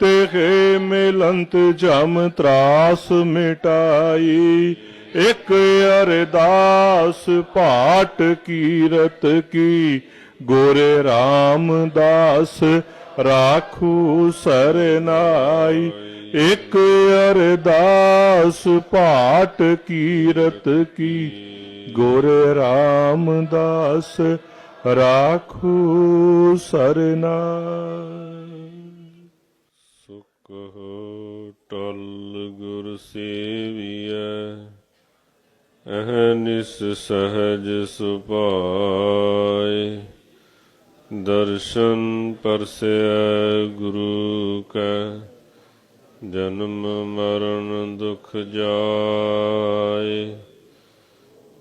ते हे मिलंत जम त्रास मिटाई। एक अरदास पाठ कीरत की। गोरे रामदास राखू सरनाई। एक अरदास पाठ कीरत की। गोरे रामदास राखू सरनाई। ਸੁਖ ਟਲ ਗੁਰ ਸੇਵੀਐ ਅਹਨਿਸ ਸਹਜ ਸੁਭਾਏ। ਦਰਸ਼ਨ ਪਰਸੈ ਗੁਰੂ ਕੈ, ਜਨਮ ਮਰਨ ਦੁਖ ਜਾਏ।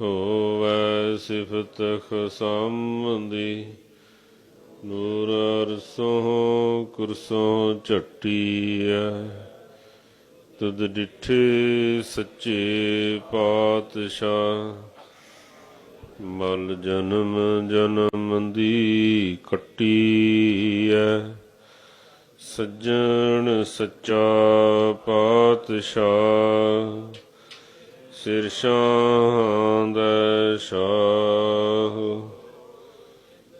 ਹੋਵੈ ਸਿਫਤ ਖਸੰਦੀ ਨੂਰ ਅਰਸੋਂ ਕੁਰਸੋਂ ਝਟੀਐ ਤੁਧ ਡਿਠੇ ਸੱਚੇ ਪਾਤਸ਼ਾਹ। ਮਲ ਜਨਮ ਜਨਮ ਦੀ ਕੱਟੀਐ ਸੱਜਣ ਸੱਚਾ ਪਾਤਸ਼ਾਹ। ਸਿਰ ਸ਼ਾਹ ਦਾ ਸ਼ਾਹ।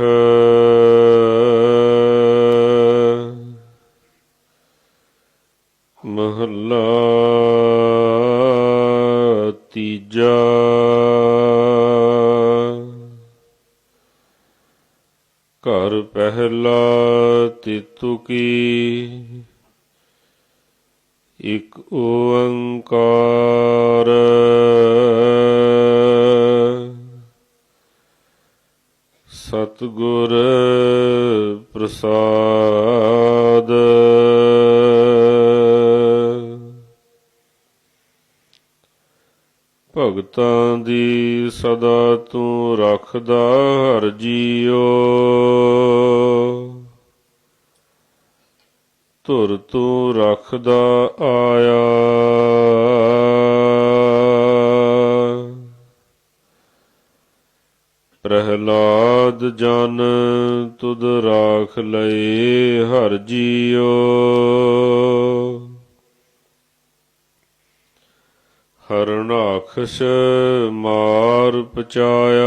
ਸੋਰਠ ਮਹੱਲਾ ਤੀਜਾ ਘਰ ਪਹਿਲਾ ਤਿਤੁ ਕੀ ਇਕ ਓੰਕਾਰ ਸਤਿਗੁਰ ਪ੍ਰਸਾਦ। ਭਗਤਾਂ ਦੀ ਸਦਾ ਤੂੰ ਰੱਖਦਾ ਹਰ ਜੀਓ। ਧੁਰ ਤੂੰ ਰੱਖਦਾ ਆਇਆ। ਪ੍ਰਹਲਾਦ ਜਨ ਤੁਧ ਰਾਖ ਲਏ ਹਰ ਜੀਓ। ਹਰਨਾਖਸ਼ ਮਾਰ ਪਚਾਇਆ।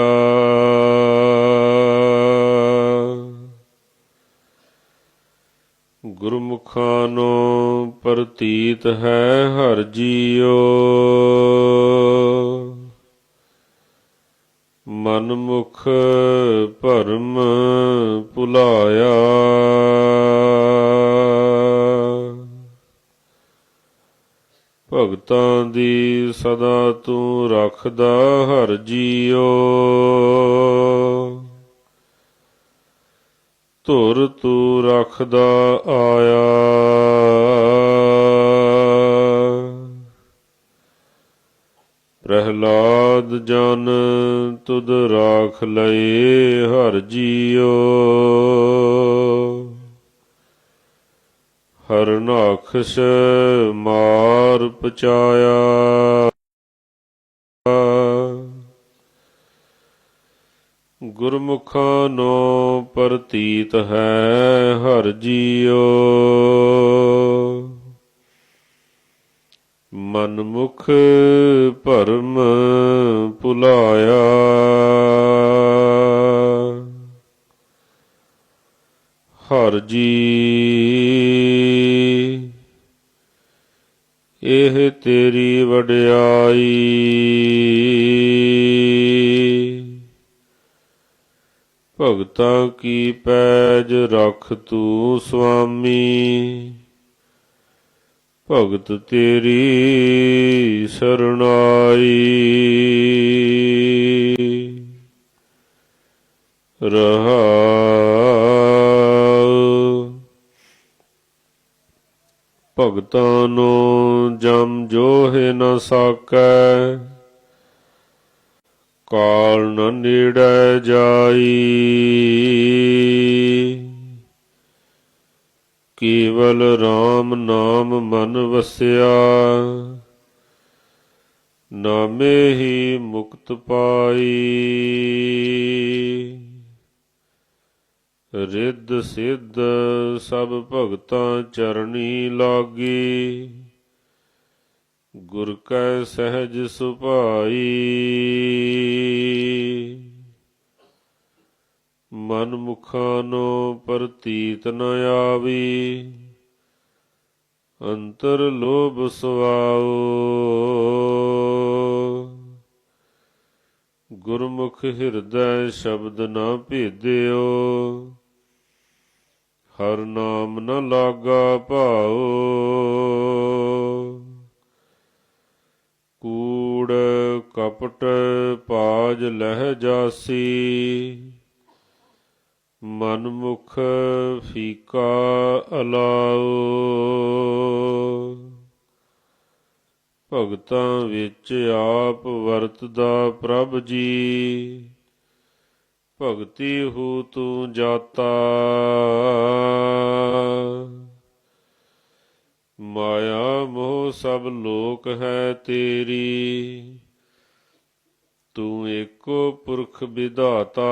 ਗੁਰਮੁਖਾਂ ਨੂੰ ਪ੍ਰਤੀਤ ਹੈ ਹਰ ਜੀਓ ਮਨ ਮੁਖ ਭਰਮ ਭੁਲਾਇਆ। ਭਗਤਾਂ ਦੀ ਸਦਾ ਤੂੰ ਰੱਖਦਾ ਪ੍ਰਹਲਾਦ ਜਨ ਤੁਧ ਰਾਖ ਲਏ ਹਰ ਜੀਓ। ਹਰਨਾਖਸ਼ ਮਾਰ ਪਚਾਇਆ। ਗੁਰਮੁਖਾਂ ਨੋ ਪ੍ਰਤੀਤ ਹੈ ਹਰ ਜੀਓ। ਮਨਮੁਖ ਭਰਮ ਭੁਲਾਇਆ। ਹਰ ਜੀ ਇਹ ਤੇਰੀ ਵਡਿਆਈ। ਭਗਤਾਂ ਕੀ ਪੈਜ ਰਖ ਤੂੰ ਸੁਆਮੀ ਭਗਤ ਤੇਰੀ ਸਰਣਾਈ। ਰਹਾ ਭਗਤਾਂ ਨੂੰ ਜਮ ਜੋਹਿ ਨ ਸਾਕੈ। ਕਾਲ ਨ ਨੇੜੈ ਜਾਈ। ਕੇਵਲ RAM ਨਾਮ ਮਨ ਵਸਿਆ। ਨਾਮੇ ਹੀ ਮੁਕਤ ਪਾਈ। ਰਿੱਧ ਸਿੱਧ ਸਭ ਭਗਤਾਂ ਚਰਣੀ ਲਾਗੀ। ਗੁਰ ਕੈ ਸਹਿਜ ਸੁਭਾਈ। ਮਨ ਮੁਖਾਂ ਨੂੰ ਪ੍ਰਤੀਤ ਨ ਆਵੀ। ਅੰਤਰ ਲੋਭ ਸੁਆਓ ਗੁਰਮੁਖ ਹਿਰਦੈ ਸ਼ਬਦ ਨਾ ਭੇਦਿਓ। ਹਰ ਨਾਮ ਨ ਲਾਗਾ ਭਾਉ। ਕੂੜ ਕਪਟ ਪਾਜ ਲਹਿ ਜਾਸੀ। ਮਨ ਮੁਖ ਫੀਕਾ ਅਲਾਓ ਭਗਤਾਂ ਵਿੱਚ ਆਪ ਵਰਤਦਾ ਪ੍ਰਭ ਜੀ। ਭਗਤੀ ਹੂ ਤੂੰ ਜਾਤਾ। ਮਾਇਆ ਮੋਹ ਸਭ ਲੋਕ ਹੈ ਤੇਰੀ। ਤੂੰ ਏਕੋ ਪੁਰਖ ਵਿਧਾਤਾ।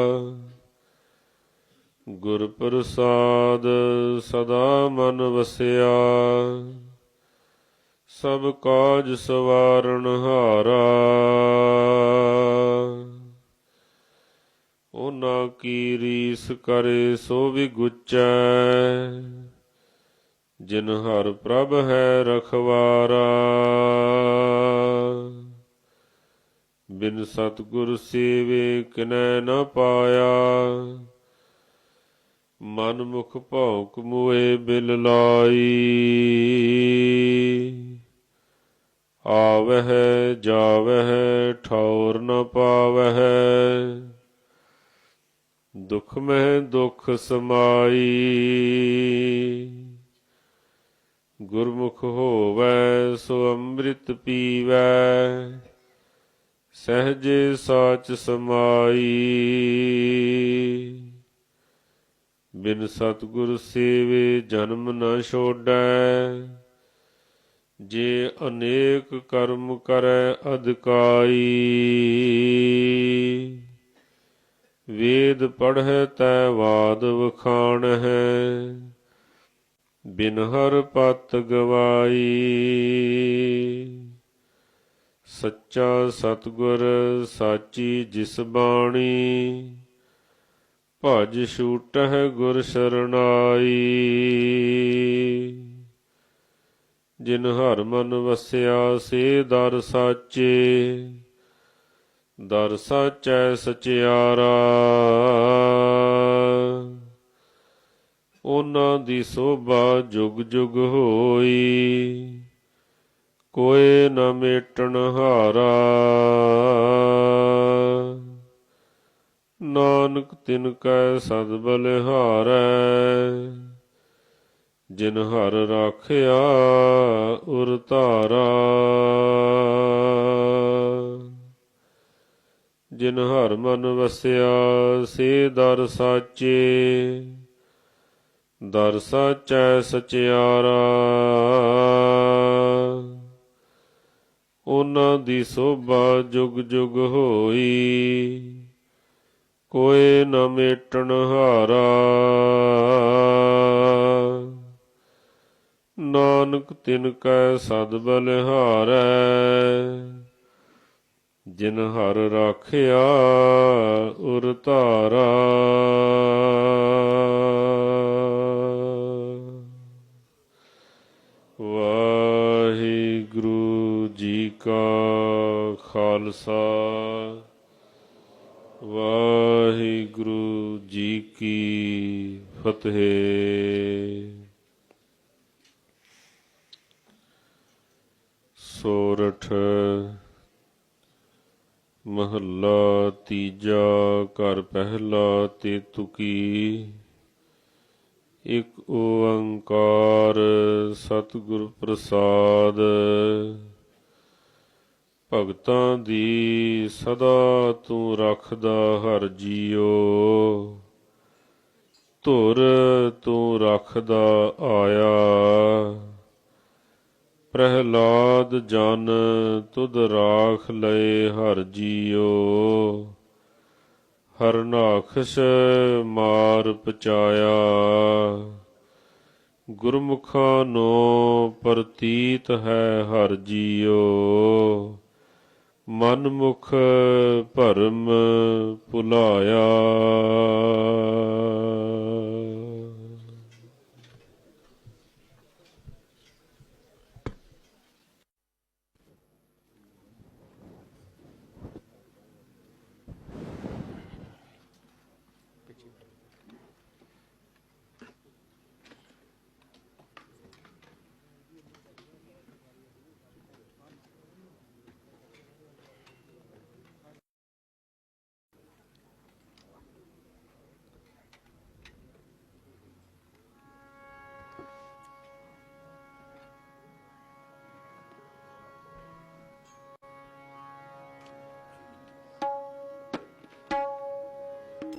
ਗੁਰ ਪ੍ਰਸਾਦ ਸਦਾ ਮਨ ਵਸਿਆ। ਸਭ ਕਾਜ ਸਵਾਰਨ ਹਾਰਾ। ਉਹਨਾਂ ਕੀ ਰੀਸ ਕਰੇ ਸੋ ਵੀ ਗੁਚੈ ਜਿਨ ਹਰ ਪ੍ਰਭ ਹੈ ਰਖਵਾਰਾ। ਬਿਨ ਸਤਗੁਰ ਸੇਵੇ ਕਿਨੈ ਨ ਪਾਇਆ। ਮਨ ਮੁਖ ਭੌਂਕ ਮੂਏ ਬਿਲ ਲਾਈ। ਆਵਹਿ ਜਾਵਹਿ ਠੌਰ ਨ ਪਾਵਹਿ। ਦੁਖ ਮਹਿ ਦੁਖ ਸਮਾਈ। ਗੁਰਮੁਖ ਹੋਵੈ ਸੋ ਅੰਮ੍ਰਿਤ ਪੀਵੈ। ਸਹਜੇ ਸਾਚ ਸਮਾਈ। ਬਿਨ ਸਤਗੁਰ ਸੇਵੇ ਜਨਮ ਨ ਛੋੜੈ। ਜੇ ਅਨੇਕ ਕਰਮ ਕਰੈ ਅਧਿਕਾਈ ਵੇਦ ਪੜ੍ਹੈ, ਤੈ ਵਾਦ ਵਖਾਣ ਹੈ ਬਿਨ ਹਰ ਪਤ ਗਵਾਈ। ਸੱਚਾ ਸਤਗੁਰ, ਸਾਚੀ ਜਿਸ ਬਾਣੀ। ਭਜ ਛੂਟਹਿ ਗੁਰ ਸਰਣਾਈ। ਜਿਨ ਹਰ ਮਨ ਵਸਿਆ ਸੇ ਦਰ ਸਾਚੇ, ਦਰ ਸਾਚੈ ਸਚਿਆਰਾ। ਉਹਨਾਂ ਦੀ ਸੋਭਾ ਜੁਗ ਜੁਗ ਹੋਈ, ਕੋਏ ਨ ਮੇਟਣ ਹਾਰਾ ਨਾਨਕ ਤਿਨ ਕੈ ਸਦ ਬਲਿਹਾਰੈ, ਜਿਨ ਹਰ ਰਾਖਿਆ ਉਰ ਧਾਰਾ। ਜਿਨ ਹਰ ਮਨ ਵਸਿਆ ਸੇ ਦਰ ਸਾਚੇ, ਦਰ ਸਾਚੈ ਸਚਿਆਰਾ। ਉਹਨਾਂ ਦੀ ਸੋਭਾ ਜੁਗ ਜੁਗ ਹੋਈ ਕੋਏ ਨ ਮੇਟਣ ਹਾਰਾ। ਨਾਨਕ ਤਿਨ ਕੈ ਸਦ ਬਲਿਹਾਰੈ ਜਿਨ ਹਰ ਰਾਖਿਆ ਉਰ ਧਾਰਾ। ਫਤਿਹ ਸੋਰਠ ਮਹੱਲਾ ਤੀਜਾ ਘਰ ਪਹਿਲਾ ਤੇ ਤੁਕੀ। ਇਕ ਓੰਕਾਰ ਸਤਿਗੁਰ ਪ੍ਰਸਾਦ। ਭਗਤਾਂ ਦੀ ਸਦਾ ਤੂੰ ਰੱਖਦਾ ਹਰ ਜੀਓ। ਧੁਰ ਤੂੰ ਰੱਖਦਾ ਆਇਆ। ਪ੍ਰਹਿਲਾਦ ਜਨ ਤੁਧ ਰਾਖ ਲਏ ਹਰ ਜੀਓ ਹਰਨਾਖਸ਼ ਮਾਰ ਪਚਾਇਆ। ਗੁਰਮੁਖਾਂ ਨੂੰ ਪ੍ਰਤੀਤ ਹੈ ਹਰ ਜੀਓ ਮਨ ਭਰਮ ਭੁਲਾਇਆ।